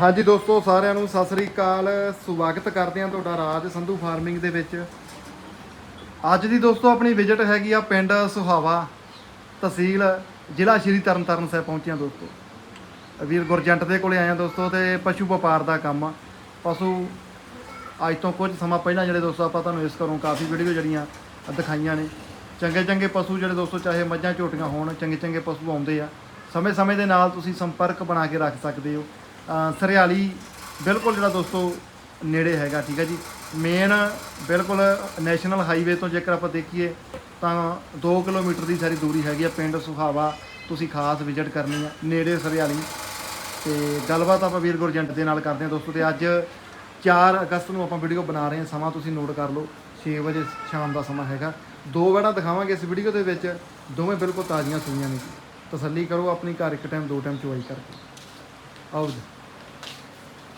ਹਾਂਜੀ ਦੋਸਤੋ, ਸਾਰਿਆਂ ਨੂੰ ਸਤਿ ਸ੍ਰੀ ਅਕਾਲ। ਸਵਾਗਤ ਕਰਦੇ ਹਾਂ ਤੁਹਾਡਾ ਰਾਜ ਸੰਧੂ ਫਾਰਮਿੰਗ ਦੇ ਵਿੱਚ। ਅੱਜ ਦੀ ਦੋਸਤੋ, ਆਪਣੀ ਵਿਜ਼ਿਟ ਹੈਗੀ ਆ ਪਿੰਡ ਸੁਹਾਵਾ ਤਹਿਸੀਲ, ਜ਼ਿਲ੍ਹਾ ਸ਼੍ਰੀ ਤਰਨਤਾਰਨ ਸਾਹਿਬ ਪਹੁੰਚੇ ਹਾਂ ਦੋਸਤੋ। ਵੀਰ ਗੁਰਜੰਟ ਦੇ ਕੋਲੇ ਆਏ ਹਾਂ ਦੋਸਤੋ ਤੇ ਪਸ਼ੂ ਵਪਾਰ ਦਾ ਕੰਮ ਆ। ਪਸ਼ੂ ਅੱਜ ਤੋਂ ਕੁਝ ਸਮਾਂ ਪਹਿਲਾਂ ਜਿਹੜੇ ਦੋਸਤੋ ਆਪਾਂ ਤੁਹਾਨੂੰ ਇਸ ਘਰੋਂ ਕਾਫੀ ਵੀਡੀਓ ਜਿਹੜੀਆਂ ਦਿਖਾਈਆਂ ਨੇ। ਚੰਗੇ ਚੰਗੇ ਪਸ਼ੂ ਜਿਹੜੇ ਦੋਸਤੋ, ਚਾਹੇ ਮੱਝਾਂ ਝੋਟੀਆਂ ਹੋਣ, ਚੰਗੇ ਚੰਗੇ ਪਸ਼ੂ ਆਉਂਦੇ ਆ। ਸਮੇਂ ਸਮੇਂ ਦੇ ਨਾਲ ਤੁਸੀਂ ਸੰਪਰਕ ਬਣਾ ਕੇ ਰੱਖ ਸਕਦੇ ਹੋ। ਸਰਿਆਲੀ ਬਿਲਕੁਲ ਜਿਹੜਾ ਦੋਸਤੋ ਨੇੜੇ ਹੈਗਾ, ਠੀਕ ਹੈ ਜੀ। ਮੇਨ ਬਿਲਕੁਲ ਨੈਸ਼ਨਲ ਹਾਈਵੇ ਤੋਂ ਜੇਕਰ ਆਪਾਂ ਦੇਖੀਏ, ਤਾਂ 2 ਕਿਲੋਮੀਟਰ ਦੀ ਸਾਰੀ ਦੂਰੀ ਹੈਗੀ ਆ, ਪਿੰਡ ਸੁਹਾਵਾ, ਤੁਸੀਂ ਖਾਸ ਵਿਜ਼ਿਟ ਕਰਨੀ ਆ, ਨੇੜੇ ਸਰਿਆਲੀ। ਤੇ ਗੱਲਬਾਤ ਆਪਾਂ ਵੀਰ ਗੁਰਜੰਟ ਦੇ ਨਾਲ ਕਰਦੇ ਹਾਂ ਦੋਸਤੋ, ਤੇ ਅੱਜ 4 ਅਗਸਤ ਨੂੰ ਆਪਾਂ ਵੀਡੀਓ ਬਣਾ ਰਹੇ ਹਾਂ, ਸਮਾਂ ਤੁਸੀਂ ਨੋਟ ਕਰ ਲਓ 6 ਵਜੇ ਸ਼ਾਮ ਦਾ ਸਮਾਂ ਹੈਗਾ। ਦੋ ਵੜਾ ਦਿਖਾਵਾਂਗੇ ਇਸ ਵੀਡੀਓ ਦੇ ਵਿੱਚ, ਦੋਵੇਂ ਬਿਲਕੁਲ ਤਾਜ਼ੀਆਂ ਸੂਈਆਂ ਨੇ ਜੀ। ਤਸੱਲੀ ਕਰੋ ਆਪਣੀ ਘਰ ਇੱਕ ਟਾਈਮ ਦੋ ਟਾਈਮ ਚੁਆਈ ਕਰਕੇ। ਆਓ ਜੀ।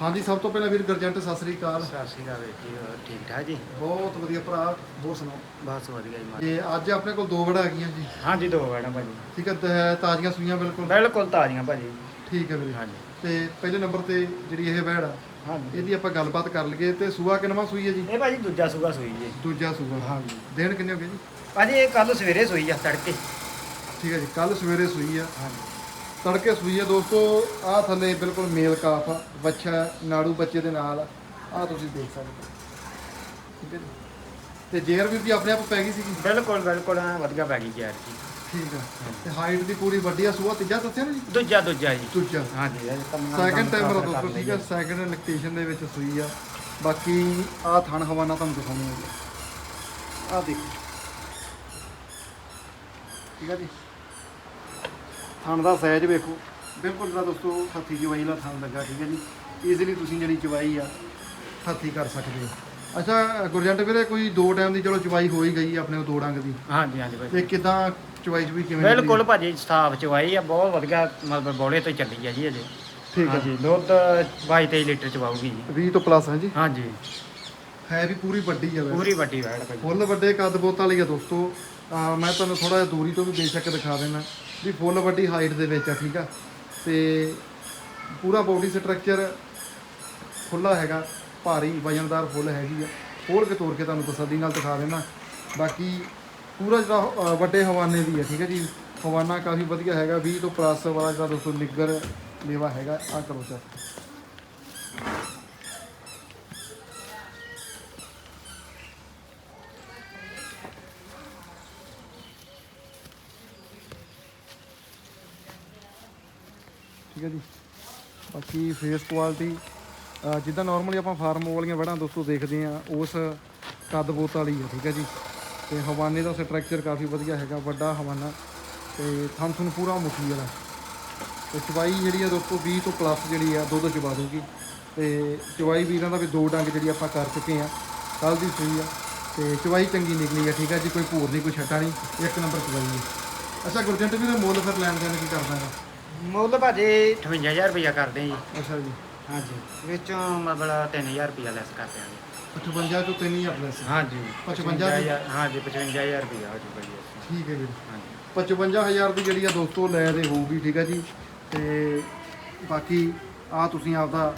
ਹਾਂਜੀ ਸਭ ਤੋਂ ਪਹਿਲਾਂ ਵੀਰ ਗੁਰਜੰਟ ਸਤਿ ਸ੍ਰੀ ਅਕਾਲ। ਸਤਿ ਸ਼੍ਰੀ ਅਕਾਲ ਵੀਰ ਜੀ ਹੋਰ ਠੀਕ ਠਾਕ ਜੀ? ਬਹੁਤ ਵਧੀਆ ਭਰਾ ਹੋਰ ਸੁਣਾਓ? ਬਸ ਵਧੀਆ ਜੀ ਮਾ- ਤੇ ਅੱਜ ਆਪਣੇ ਕੋਲ ਦੋ ਵੜਾ ਹੈਗੀਆਂ ਜੀ। ਹਾਂਜੀ ਦੋ ਵੜਾ ਭਾਜੀ। ਠੀਕ ਹੈ ਤੇ ਤਾਜ਼ੀਆਂ ਸੂਈਆਂ ਬਿਲਕੁਲ? ਬਿਲਕੁਲ ਤਾਜ਼ੀਆਂ ਭਾਜੀ। ਠੀਕ ਹੈ ਵੀਰੇ। ਹਾਂਜੀ। ਤੇ ਪਹਿਲੇ ਨੰਬਰ ਤੇ ਜਿਹੜੀ ਇਹ ਵਹਿੜ ਆ ਹਾਂਜੀ। ਇਹਦੀ ਆਪਾਂ ਗੱਲਬਾਤ ਕਰ ਲਈਏ ਤੇ ਸੂਆ ਕਿੰਨਵਾਂ ਸੂਈ ਹੈ ਜੀ? ਇਹ ਭਾਜੀ ਦੂਜਾ ਸੂਗਾ ਸੂਈ ਜੀ। ਦੂਜਾ ਸੂਆ। ਹਾਂਜੀ। ਦਿਨ ਕਿੰਨੇ ਹੋ ਗਏ ਜੀ? ਭਾਜੀ ਇਹ ਕੱਲ ਸਵੇਰੇ ਸੂਈ ਆ ਤੜਕੇ। ਠੀਕ ਹੈ ਜੀ ਕੱਲ ਸਵੇਰੇ ਸੂਈ ਆ। ਹਾਂਜੀ। ਤੜਕੇ ਸੂਈ ਆ ਦੋਸਤੋ। ਆਹ ਥੱਲੇ ਬਿਲਕੁਲ ਮੇਲ ਕਾਫ ਆ ਬੱਚਾ ਹੈ, ਨਾੜੂ ਬੱਚੇ ਦੇ ਨਾਲ ਆਹ ਤੁਸੀਂ ਦੇਖ ਸਕਦੇ ਹੋ। ਠੀਕ ਹੈ ਜੀ। ਤੇ ਜੇਰ ਵੀ ਦੀ ਆਪਣੇ ਆਪ ਪੈ ਗਈ ਸੀਗੀ? ਬਿਲਕੁਲ ਬਿਲਕੁਲ ਐਂ ਵਧੀਆ ਪੈ ਗਈ ਯਾਰ ਜੀ। ਠੀਕ ਆ। ਤੇ ਹਾਈਟ ਦੀ ਪੂਰੀ ਵੱਡੀ ਆ ਸੂਆ ਤੀਜਾ ਦੱਸਿਆ ਨਾ ਜੀ? ਦੂਜਾ ਦੂਜਾ ਜੀ। ਦੂਜਾ। ਹਾਂਜੀ ਮੈਂ ਸੈਕੰਡ ਆ ਕਰ ਦੋਸਤੋ ਠੀਕ ਆ। ਸੈਕੰਡ ਇਲੈਕਟ੍ਰੀਸ਼ਨ ਦੇ ਵਿੱਚ ਸੂਈ ਆ। ਬਾਕੀ ਆਹ ਥਣ ਹਵਾਨਾ ਤੁਹਾਨੂੰ ਦਿਖਾਉਂਦੇ ਹਾਂ ਜੀ। ਆਹ ਦੇਖੋ। ਠੀਕ ਆ ਜੀ। ਥਣ ਦਾ ਸਾਈਜ਼ ਵੇਖੋ। ਬਿਲਕੁਲ ਜਿਹੜਾ ਦੋਸਤੋ ਹੱਥੀ ਚਵਾਈ ਵਾਲਾ ਥਣ ਲੱਗਾ ਠੀਕ ਹੈ ਜੀ। ਈਜ਼ੀਲੀ ਤੁਸੀਂ ਜਿਹੜੀ ਚਵਾਈ ਆ ਹੱਥੀ ਕਰ ਸਕਦੇ ਹੋ। ਅੱਛਾ ਗੁਰਜੰਟ ਵੀਰੇ ਕੋਈ ਦੋ ਟਾਈਮ ਦੀ ਚਲੋ ਚਵਾਈ ਹੋ ਹੀ ਗਈ ਆਪਣੇ ਦੋ ਡੰਗ ਦੀ। ਹਾਂਜੀ ਹਾਂਜੀ ਭਾਜੀ ਤੇ ਕਿਦਾਂ ਚਵਾਈ ਚ ਵੀ ਕਿਵੇਂ? ਬਿਲਕੁਲ ਭਾਜੀ ਸਟਾਫ ਚਵਾਈ ਆ ਬਹੁਤ ਵਧੀਆ ਮਤਲਬ ਬੋਲੇ ਤੋਂ ਚੱਲੀ ਆ ਜੀ ਅਜੇ। ਠੀਕ ਆ। ਹਾਂਜੀ ਦੁੱਧ 22 23 ਲੀਟਰ ਚਵਾਉਗੀ ਜੀ। 20 ਤੋਂ ਪਲੱਸ ਹੈ ਜੀ। ਹਾਂਜੀ। ਹੈ ਵੀ ਪੂਰੀ ਵੱਡੀ ਆ ਵੈਸੇ। ਪੂਰੀ ਵੱਡੀ ਵੈੜ ਭਾਜੀ। ਫੁੱਲ ਵੱਡੇ ਕੱਦ ਬੋਤ ਵਾਲੀ ਆ ਦੋਸਤੋ। ਅਹ ਮੈਂ ਤੁਹਾਨੂੰ ਥੋੜਾ ਜਿਹਾ ਦੂਰੀ ਤੋਂ ਵੀ ਬੇਸ਼ੱਕ ਦਿਖਾ ਦੇਣਾ ਵੀ ਫੁੱਲ ਵੱਡੀ ਹਾਈਟ ਦੇ ਵਿੱਚ ਆ, ਠੀਕ ਆ। ਤੇ ਪੂਰਾ ਬਾਡੀ ਸਟਰਕਚਰ ਖੁੱਲਾ ਹੈਗਾ, ਭਾਰੀ ਵਜਨਦਾਰ ਫੁੱਲ ਹੈਗੀ ਆ। ਖੋਲ ਕੇ ਤੋੜ ਕੇ ਤੁਹਾਨੂੰ ਤਸੱਲੀ ਨਾਲ ਦਿਖਾ ਦੇਣਾ ਬਾਕੀ ਪੂਰਾ ਜਿਹੜਾ ਵੱਡੇ ਹਵਾਨੇ ਦੀ ਹੈ ਠੀਕ ਹੈ ਜੀ। ਹਵਾਨਾ ਕਾਫੀ ਵਧੀਆ ਹੈਗਾ 20 ਤੋਂ ਪਲੱਸ ਵਾਲਾ ਜਿਹੜਾ ਦੋਸਤੋ ਨਿੱਗਰ ਮੇਵਾ ਹੈਗਾ ਆ ਕਰੋ ਸਰ ਠੀਕ ਹੈ ਜੀ। ਬਾਕੀ ਫੇਸ ਕੁਆਲਿਟੀ ਜਿੱਦਾਂ ਨਾਰਮਲੀ ਆਪਾਂ ਫਾਰਮ ਵਾਲੀਆਂ ਵੜਾਂ ਦੋਸਤੋ ਦੇਖਦੇ ਆ ਉਸ ਕੱਦ ਬੋਤ ਵਾਲੀ ਹੈ ਠੀਕ ਹੈ ਜੀ। ਤੇ ਹਵਾਨੇ ਦਾ ਸਟਰਕਚਰ ਕਾਫੀ ਵਧੀਆ ਹੈਗਾ, ਵੱਡਾ ਹਵਾਨਾ। ਤੇ ਥਣ ਥਣ ਪੂਰਾ ਮੁਖੀ ਵਾਲਾ। ਤੇ ਚਵਾਈ ਜਿਹੜੀ ਆ ਦੋਸਤੋ 20 ਤੋਂ ਪਲੱਸ ਜਿਹੜੀ ਆ, ਦੁੱਧ ਚਵਾ ਦੂਗੀ ਤੇ ਚਵਾਈ ਵੀ ਇਹਨਾਂ ਦਾ ਵੀ ਦੋ ਡੰਗ ਜਿਹੜੀ ਆਪਾਂ ਕਰ ਚੁੱਕੇ ਆ ਕੱਲ ਦੀ ਸੂਈ ਆ। ਤੇ ਚਵਾਈ ਚੰਗੀ ਨਿਕਲੀ ਆ, ਠੀਕ ਆ ਜੀ, ਕੋਈ ਭੂਰ ਨਹੀਂ ਕੋਈ ਛੱਟਾ ਨਹੀਂ ਇੱਕ ਨੰਬਰ ਚਵਾਈ ਹੈ ਅੱਛਾ, ਗੁਰਜੰਟ ਵੀਰ, ਮੁੱਲ ਫਿਰ ਲੈਣ ਦੇਣ ਕੀ ਕਰਦਾ ਹੈਗਾ? ਮੁੱਲ ਭਾਜੀ 58000 ਰੁਪਇਆ ਕਰਦੇ ਜੀ। ਅੱਛਾ ਜੀ। ਹਾਂਜੀ। ਵਿੱਚੋਂ ਮਤਲਬ 3000 ਰੁਪਇਆ ਲੈਸ ਕਰ ਦਿਆਂਗੇ। 58 ਤੋਂ 3000 ਪਲੱਸ ਹਾਂਜੀ। 55 ਦੀ? ਹਾਂਜੀ 55000 ਰੁਪਇਆ ਹੋ ਜੂਗਾ ਜੀ ਠੀਕ ਹੈ ਵੀਰ। ਹਾਂਜੀ। 55000 ਦੀ ਜਿਹੜੀ ਆ ਦੋਸਤੋ ਲੈ ਦੇ ਹੋਊਗੀ ਠੀਕ ਹੈ ਜੀ। ਤੇ ਬਾਕੀ ਆ ਤੁਸੀਂ ਆਪਦਾ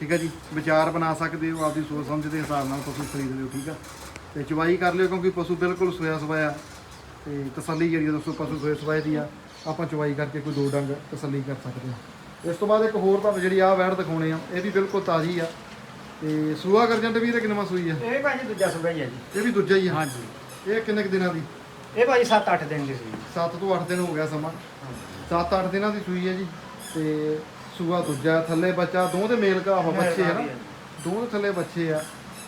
ਠੀਕ ਹੈ ਜੀ ਵਿਚਾਰ ਬਣਾ ਸਕਦੇ ਹੋ ਆਪਦੀ ਸੋਚ ਸਮਝ ਦੇ ਹਿਸਾਬ ਨਾਲ ਤੁਸੀਂ ਖਰੀਦ ਲਿਓ ਠੀਕ ਆ। ਤੇ ਚਵਾਈ ਕਰ ਲਿਓ ਕਿਉਂਕਿ ਪਸ਼ੂ ਬਿਲਕੁਲ ਸੋਇਆ ਸਵਾਇਆ। ਤੇ ਤਸੱਲੀ ਜਿਹੜੀ ਆ ਦੋਸਤੋ ਪਸ਼ੂ ਸੋਏ ਸਵਾਏ ਦੀ ਆ। ਆਪਾਂ ਚਵਾਈ ਕਰਕੇ ਕੋਈ ਦੋ ਡੰਗ ਤਸੱਲੀ ਕਰ ਸਕਦੇ ਹਾਂ। ਇਸ ਤੋਂ ਬਾਅਦ ਇੱਕ ਹੋਰ ਤੁਹਾਨੂੰ ਜਿਹੜੀ ਆ ਵੈੜ ਦਿਖਾਉਣੇ ਆ ਇਹ ਵੀ ਬਿਲਕੁਲ ਤਾਜ਼ੀ ਆ। ਤੇ ਸੂਆ ਗਰਜੰਟ ਵੀ ਇਹ ਕਿੰਨਵਾਂ ਸੂਈ ਆ? ਇਹ ਭਾਜੀ ਦੂਜਾ ਸੁਗਾ ਹੀ ਹੈ ਜੀ। ਇਹ ਵੀ ਦੂਜਾ ਹੀ ਆ? ਹਾਂਜੀ। ਇਹ ਕਿੰਨੇ ਕੁ ਦਿਨਾਂ ਦੀ? ਇਹ ਭਾਜੀ 7-8 ਦਿਨ ਦੀ ਸੀ 7 ਤੋਂ 8 ਦਿਨ ਹੋ ਗਿਆ ਸਮਾਂ। 7-8 ਦਿਨਾਂ ਦੀ ਸੂਈ ਹੈ ਜੀ ਤੇ ਸੂਆ ਦੂਜਾ ਥੱਲੇ ਬੱਚਾ ਦੋ ਦੇ ਮੇਲ ਕਾ ਬੱਚੇ ਆ ਨਾ। ਦੋ ਥੱਲੇ ਬੱਚੇ ਆ।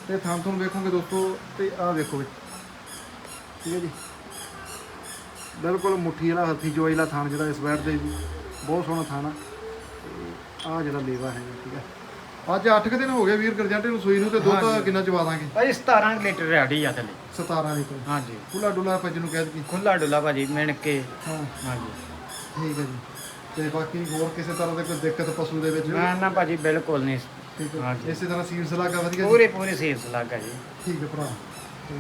ਤੇ ਥਾਂ ਤੁਹਾਨੂੰ ਵੇਖੋਗੇ ਦੋਸਤੋ ਤੇ ਆਹ ਵੇਖੋ ਠੀਕ ਹੈ ਜੀ। ਬਿਲਕੁਲ ਮੁੱਠੀ ਵਾਲਾ ਹੱਥੀ ਜੋਈ ਵਾਲਾ ਥਾਂ ਜਿਹੜਾ ਇਸ ਬੈਠ ਦੇ ਜੀ। ਬਹੁਤ ਸੋਹਣਾ ਥਾਂ ਆ। ਆ ਜਿਹੜਾ ਲੇਵਾ ਹੈ ਠੀਕ ਹੈ ਅੱਜ 8 ਦਿਨ ਹੋ ਗਏ ਵੀਰ ਗਰਜੰਟੇ ਨੂੰ ਸੂਈ ਨੂੰ ਤੇ ਦੁੱਧ। ਕਿੰਨਾ ਚਵਾ ਦਾਂਗੇ? ਭਾਜੀ 17 ਲੀਟਰ ਰੈਡੀ ਆ ਥੱਲੇ 17 ਲੀਟਰ। ਹਾਂਜੀ। ਖੁੱਲਾ ਡੁੱਲਾ ਭੱਜ ਨੂੰ ਕਹਿ ਦਿੱਤੀ। ਖੁੱਲਾ ਡੁੱਲਾ ਭਾਜੀ ਮਿਣ ਕੇ ਹਾਂ। ਹਾਂਜੀ। ਠੀਕ ਹੈ ਜੀ। ਤੇ ਬਾਕੀ ਹੋਰ ਕਿਸੇ ਤਰ੍ਹਾਂ ਦੀ ਕੋਈ ਦਿੱਕਤ ਪਸ਼ੂ ਦੇ ਵਿੱਚ? ਨਾ ਨਾ ਭਾਜੀ ਬਿਲਕੁਲ ਨਹੀਂ। ਠੀਕ ਹੈ ਹਾਂਜੀ। ਇਸੇ ਤਰ੍ਹਾਂ ਸੀਡਸ ਲੱਗਾ ਵਧੀਆ? ਪੂਰੇ ਪੂਰੇ ਸੇਵਸ ਲੱਗਾ ਜੀ। ਠੀਕ ਹੈ ਭਰਾ। ਤੇ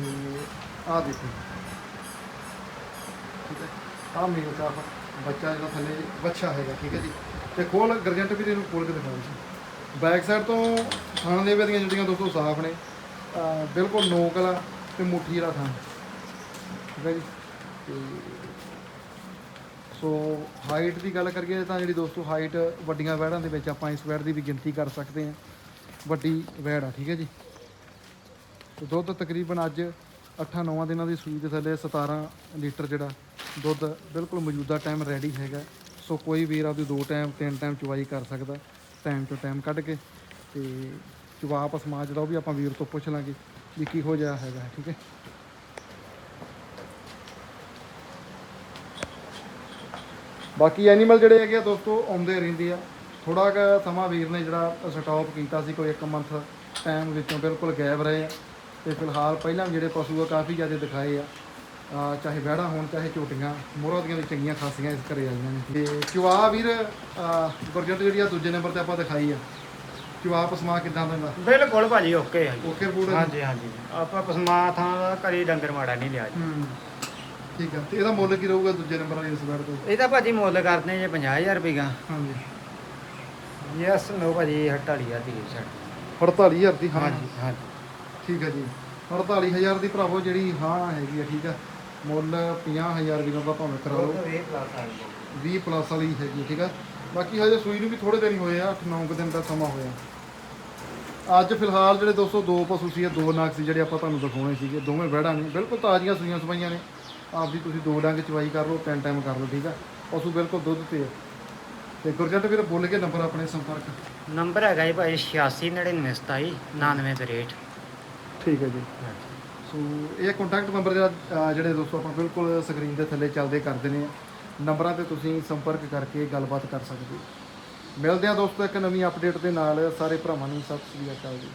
ਆਹ ਦੇਖੋ। ਠੀਕ ਹੈ ਆਹ ਮੇਲ ਕਾਫ ਬੱਚਾ ਜਿਹੜਾ ਥੱਲੇ ਬੱਚਾ ਹੈਗਾ, ਠੀਕ ਹੈ ਜੀ। ਤੇ ਖੋਲ ਗਰਜੈਂਟ ਵੀ ਇਹਨੂੰ ਖੋਲ ਕੇ ਦਿਖਾਓ ਜੀ। ਬੈਕ ਸਾਈਡ ਤੋਂ ਥਣ ਦੇ ਦੀਆਂ ਜਿਹੜੀਆਂ ਦੋਸਤੋ ਸਾਫ਼ ਨੇ ਬਿਲਕੁਲ ਨੋਕ ਵਾਲਾ ਤੇ ਮੁੱਠੀ ਵਾਲਾ ਥਣ ਠੀਕ ਹੈ ਜੀ। ਤੇ ਸੋ ਹਾਈਟ ਦੀ ਗੱਲ ਕਰੀਏ ਤਾਂ ਜਿਹੜੀ ਦੋਸਤੋ ਹਾਈਟ ਵੱਡੀਆਂ ਵੈੜਾਂ ਦੇ ਵਿੱਚ ਆਪਾਂ ਇਸ ਵੈੜ ਦੀ ਵੀ ਗਿਣਤੀ ਕਰ ਸਕਦੇ ਹਾਂ। ਵੱਡੀ ਵੈੜ ਆ, ਠੀਕ ਹੈ ਜੀ। ਦੁੱਧ ਤਕਰੀਬਨ ਅੱਜ 8-9 ਦਿਨਾਂ ਦੀ ਸੂਈ ਦੇ ਥੱਲੇ 17 ਲੀਟਰ ਜਿਹੜਾ ਦੁੱਧ ਬਿਲਕੁਲ ਮੌਜੂਦਾ ਟਾਈਮ ਰੈਡੀ ਹੈਗਾ। ਸੋ ਕੋਈ ਵੀਰ ਆਪਦੀ ਦੋ ਟਾਈਮ ਤਿੰਨ ਟਾਈਮ ਚੁਵਾਈ ਕਰ ਸਕਦਾ ਟਾਈਮ ਤੋਂ ਟਾਈਮ ਕੱਢ ਕੇ ਤੇ ਚੁਵਾਪ ਸਮਾਜ ਦਾ, ਉਹ ਵੀ ਆਪਾਂ ਵੀਰ ਤੋਂ ਪੁੱਛ ਲਾਂਗੇ ਵੀ ਕਿਹੋ ਜਿਹਾ ਹੈਗਾ, ਠੀਕ ਹੈ? ਬਾਕੀ ਐਨੀਮਲ ਜਿਹੜੇ ਹੈਗੇ ਆ ਦੋਸਤੋ, ਆਉਂਦੇ ਰਹਿੰਦੇ ਆ। ਥੋੜਾ ਜਿਹਾ ਸਮਾਂ ਵੀਰ ਨੇ ਜਿਹੜਾ ਸਟਾਪ ਕੀਤਾ ਸੀ, ਕੋਈ 1 ਮੰਥ ਟਾਈਮ ਵਿੱਚੋਂ ਬਿਲਕੁਲ ਗਾਇਬ ਰਹੇ ਆ। ਤੇ ਫਿਲਹਾਲ ਪਹਿਲਾਂ ਜਿਹੜੇ ਪਸ਼ੂ ਆ ਕਾਫੀ ਜ਼ਿਆਦਾ ਦਿਖਾਏ ਆ। ਚਾਹੇ ਵਹਿੜਾ ਹੋਣ ਚਾਹੇ ਝੋਟੀਆਂ ਮੋਹਰਾਂ ਦੀਆਂ ਵੀ ਚੰਗੀਆਂ ਖਾਸੀਆਂ ਇਸ ਘਰੇ ਆਈਆਂ ਨੇ। ਤੇ ਚੁਆ ਵੀਰ ਗੁਰਜੰਟ ਜਿਹੜੀ ਆ ਦੂਜੇ ਨੰਬਰ ਤੇ ਆਪਾਂ ਦਿਖਾਈ ਆ। ਚੁਆ ਪਸਮਾ ਕਿਦਾਂ ਦਾ ਬਿਲਕੁਲ ਭਾਜੀ ਓਕੇ ਜੀ। ਓਕੇ ਰਿਪੋਰਟ ਹੈ ਹਾਂਜੀ ਹਾਂਜੀ। ਆਪਾਂ ਪਸਮਾ ਥਾਂ ਦਾ ਘਰੇ ਡੰਗਰ ਮਾੜਾ ਨਹੀਂ ਲਿਆ ਜੀ। ਹੂੰ। ਠੀਕ ਆ। ਤੇ ਇਹਦਾ ਮੁੱਲ ਕੀ ਰਹੂਗਾ ਦੂਜੇ ਨੰਬਰ ਵਾਲੀ ਇਸ ਵੈੜ ਤੋਂ? ਇਹਦਾ ਭਾਜੀ ਮੁੱਲ ਕਰਦੇ ਜੇ 50000 ਰੁਪਏ ਦਾ। ਹਾਂਜੀ। ਯੈਸ ਨੋ ਭਾਜੀ 48000 ਦੀ ਛੱਡ 48000 ਦੀ ਹਾਂ। ਹਾਂਜੀ ਹਾਂਜੀ। ਠੀਕ ਹੈ ਜੀ। 48000 ਦੀ ਭਰਾਵੋ ਜਿਹੜੀ ਹਾਂ ਹੈਗੀ ਆ ਠੀਕ ਆ। ਮੁੱਲ 50000 ਵੀ ਦਾ ਭਾਵੇਂ ਕਰਾ ਲਓ। 20 ਪਲੱਸ ਵਾਲੀ ਹੈਗੀ ਠੀਕ ਆ। ਬਾਕੀ ਹਜੇ ਸੂਈ ਨੂੰ ਵੀ ਥੋੜੇ ਦਿਨ ਹੀ ਹੋਏ ਆ 8-9 ਦਿਨ ਦਾ ਸਮਾਂ ਹੋਇਆ। ਅੱਜ ਫਿਲਹਾਲ ਜਿਹੜੇ 202 ਪਸ਼ੂ ਸੀ ਇਹ ਦੋ ਨਾਗ ਸੀ ਜਿਹੜੇ ਆਪਾਂ ਤੁਹਾਨੂੰ ਦਿਖਾਉਣੇ ਸੀਗੇ। ਦੋਵੇਂ ਵਹਿੜਾਂ ਨੇ ਬਿਲਕੁਲ ਤਾਜ਼ੀਆਂ ਸੂਈਆਂ ਸਵਾਈਆਂ ਨੇ। ਆਪਦੀ ਤੁਸੀਂ ਦੋ ਡੰਗ ਚਵਾਈ ਕਰ ਲਓ ਤਿੰਨ ਟਾਈਮ ਕਰ ਲਓ ਠੀਕ ਆ। ਪਸ਼ੂ ਬਿਲਕੁਲ ਦੁੱਧ ਤੇ ਆ। ਤੇ ਗੁਰਜੰਟ ਵੀਰ ਬੋਲ ਕੇ ਨੰਬਰ ਆਪਣੇ ਸੰਪਰਕ। ਨੰਬਰ ਹੈਗਾ ਜੀ ਭਾਜੀ 869927 9963 ਠੀਕ ਹੈ ਜੀ। ਸੋ ਇਹ ਕੰਟੈਕਟ ਨੰਬਰ ਜਿਹੜਾ ਅਹ ਜਿਹੜੇ ਦੋਸਤੋ ਆਪਾਂ ਬਿਲਕੁਲ ਸਕਰੀਨ ਦੇ ਥੱਲੇ ਚੱਲਦੇ ਕਰ ਦਿੰਦੇ ਆ ਨੰਬਰਾਂ ਤੇ ਤੁਸੀਂ ਸੰਪਰਕ ਕਰਕੇ ਗੱਲਬਾਤ ਕਰ ਸਕਦੇ ਹੋ। ਮਿਲਦੇ ਆ ਦੋਸਤੋ ਇੱਕ ਨਵੀਂ ਅਪਡੇਟ ਦੇ ਨਾਲ। ਸਾਰੇ ਭਰਾਵਾਂ ਨੂੰ ਸਤਿ ਸ੍ਰੀ ਅਕਾਲ ਜੀ।